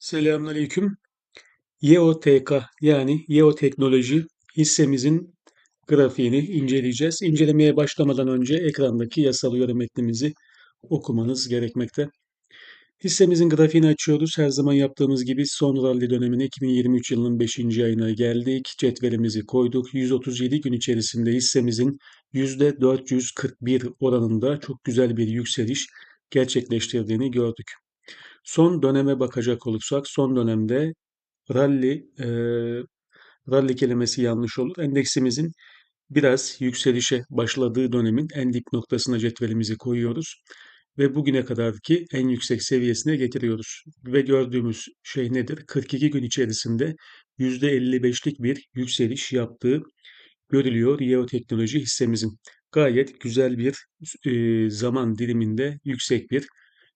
Selamünaleyküm. YOTK yani Yeoteknoloji hissemizin grafiğini inceleyeceğiz. İncelemeye başlamadan önce ekrandaki yasal uyarı metnimizi okumanız gerekmekte. Hissemizin grafiğini açıyoruz. Her zaman yaptığımız gibi son rally dönemine 2023 yılının 5. ayına geldik. Cetvelimizi koyduk. 137 gün içerisinde hissemizin %441 oranında çok güzel bir yükseliş gerçekleştirdiğini gördük. Son döneme bakacak olursak son dönemde rally e, rally kelimesi yanlış olur. Endeksimizin biraz yükselişe başladığı dönemin en dip noktasına cetvelimizi koyuyoruz ve bugüne kadarki en yüksek seviyesine getiriyoruz. Ve gördüğümüz şey nedir? 42 gün içerisinde %55'lik bir yükseliş yaptığı görülüyor Yeo Teknoloji hissemizin. Gayet güzel bir e, zaman diliminde yüksek bir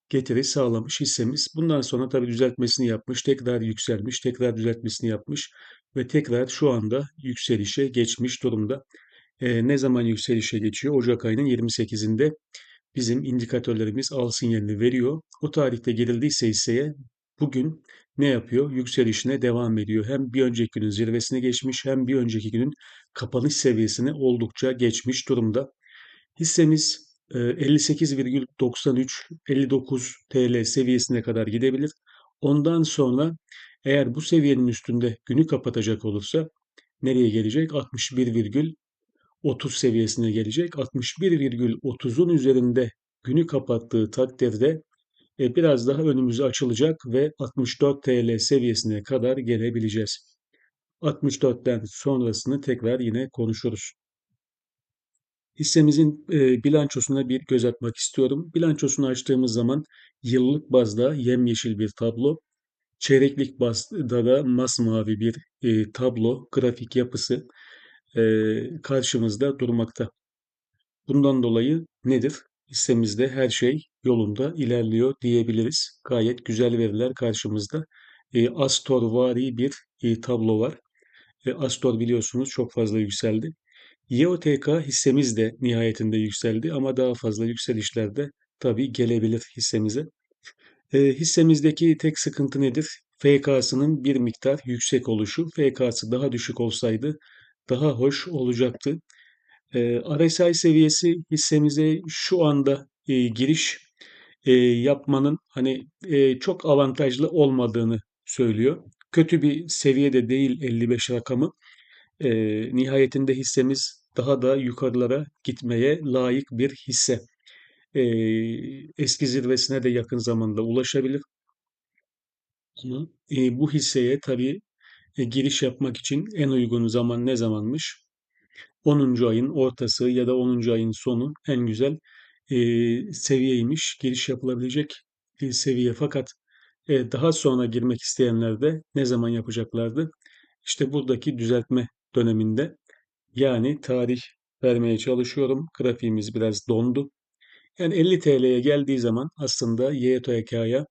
getiri sağlamış hissemiz. Bundan sonra tabii düzeltmesini yapmış, tekrar yükselmiş, tekrar düzeltmesini yapmış ve tekrar şu anda yükselişe geçmiş durumda. E, ne zaman yükselişe geçiyor? Ocak ayının 28'inde bizim indikatörlerimiz al sinyalini veriyor. O tarihte girildiyse hisseye bugün ne yapıyor? Yükselişine devam ediyor. Hem bir önceki günün zirvesine geçmiş hem bir önceki günün kapanış seviyesine oldukça geçmiş durumda. Hissemiz 58,93-59 TL seviyesine kadar gidebilir. Ondan sonra eğer bu seviyenin üstünde günü kapatacak olursa nereye gelecek? 61,30 seviyesine gelecek. 61,30'un üzerinde günü kapattığı takdirde e, biraz daha önümüzü açılacak ve 64 TL seviyesine kadar gelebileceğiz. 64'ten sonrasını tekrar yine konuşuruz. Hissemizin e, bilançosuna bir göz atmak istiyorum. Bilançosunu açtığımız zaman yıllık bazda yemyeşil bir tablo, çeyreklik bazda da masmavi bir e, tablo, grafik yapısı e, karşımızda durmakta. Bundan dolayı nedir? Hissemizde her şey yolunda ilerliyor diyebiliriz. Gayet güzel veriler karşımızda. E, Astor-vari bir e, tablo var. E, Astor biliyorsunuz çok fazla yükseldi. YOTK hissemiz de nihayetinde yükseldi ama daha fazla yükselişler de tabii gelebilir hissemize. E, hissemizdeki tek sıkıntı nedir? FK'sının bir miktar yüksek oluşu. FK'sı daha düşük olsaydı daha hoş olacaktı. E, RSI seviyesi hissemize şu anda e, giriş e, yapmanın hani e, çok avantajlı olmadığını söylüyor. Kötü bir seviyede değil 55 rakamı e, nihayetinde hissemiz daha da yukarılara gitmeye layık bir hisse. E, eski zirvesine de yakın zamanda ulaşabilir. Ama e, bu hisseye tabii e, giriş yapmak için en uygun zaman ne zamanmış? 10. ayın ortası ya da 10. ayın sonu en güzel e, seviyeymiş. Giriş yapılabilecek bir seviye fakat e, daha sonra girmek isteyenler de ne zaman yapacaklardı? İşte buradaki düzeltme döneminde yani tarih vermeye çalışıyorum. Grafiğimiz biraz dondu. Yani 50 TL'ye geldiği zaman aslında YTK'ya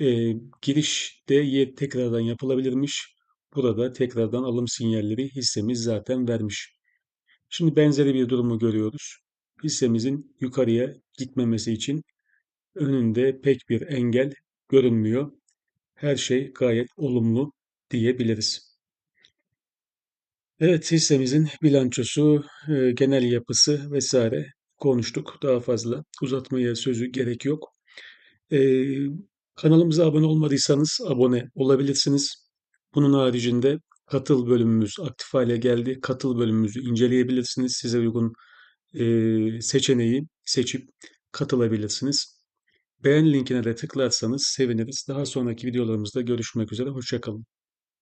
e, girişte Y tekrardan yapılabilirmiş. Burada tekrardan alım sinyalleri hissemiz zaten vermiş. Şimdi benzeri bir durumu görüyoruz. Hissemizin yukarıya gitmemesi için önünde pek bir engel görünmüyor. Her şey gayet olumlu diyebiliriz. Evet, hissemizin bilançosu, e, genel yapısı vesaire konuştuk. Daha fazla uzatmaya sözü gerek yok. E, kanalımıza abone olmadıysanız abone olabilirsiniz. Bunun haricinde katıl bölümümüz aktif hale geldi. Katıl bölümümüzü inceleyebilirsiniz. Size uygun e, seçeneği seçip katılabilirsiniz. Beğen linkine de tıklarsanız seviniriz. Daha sonraki videolarımızda görüşmek üzere. Hoşçakalın.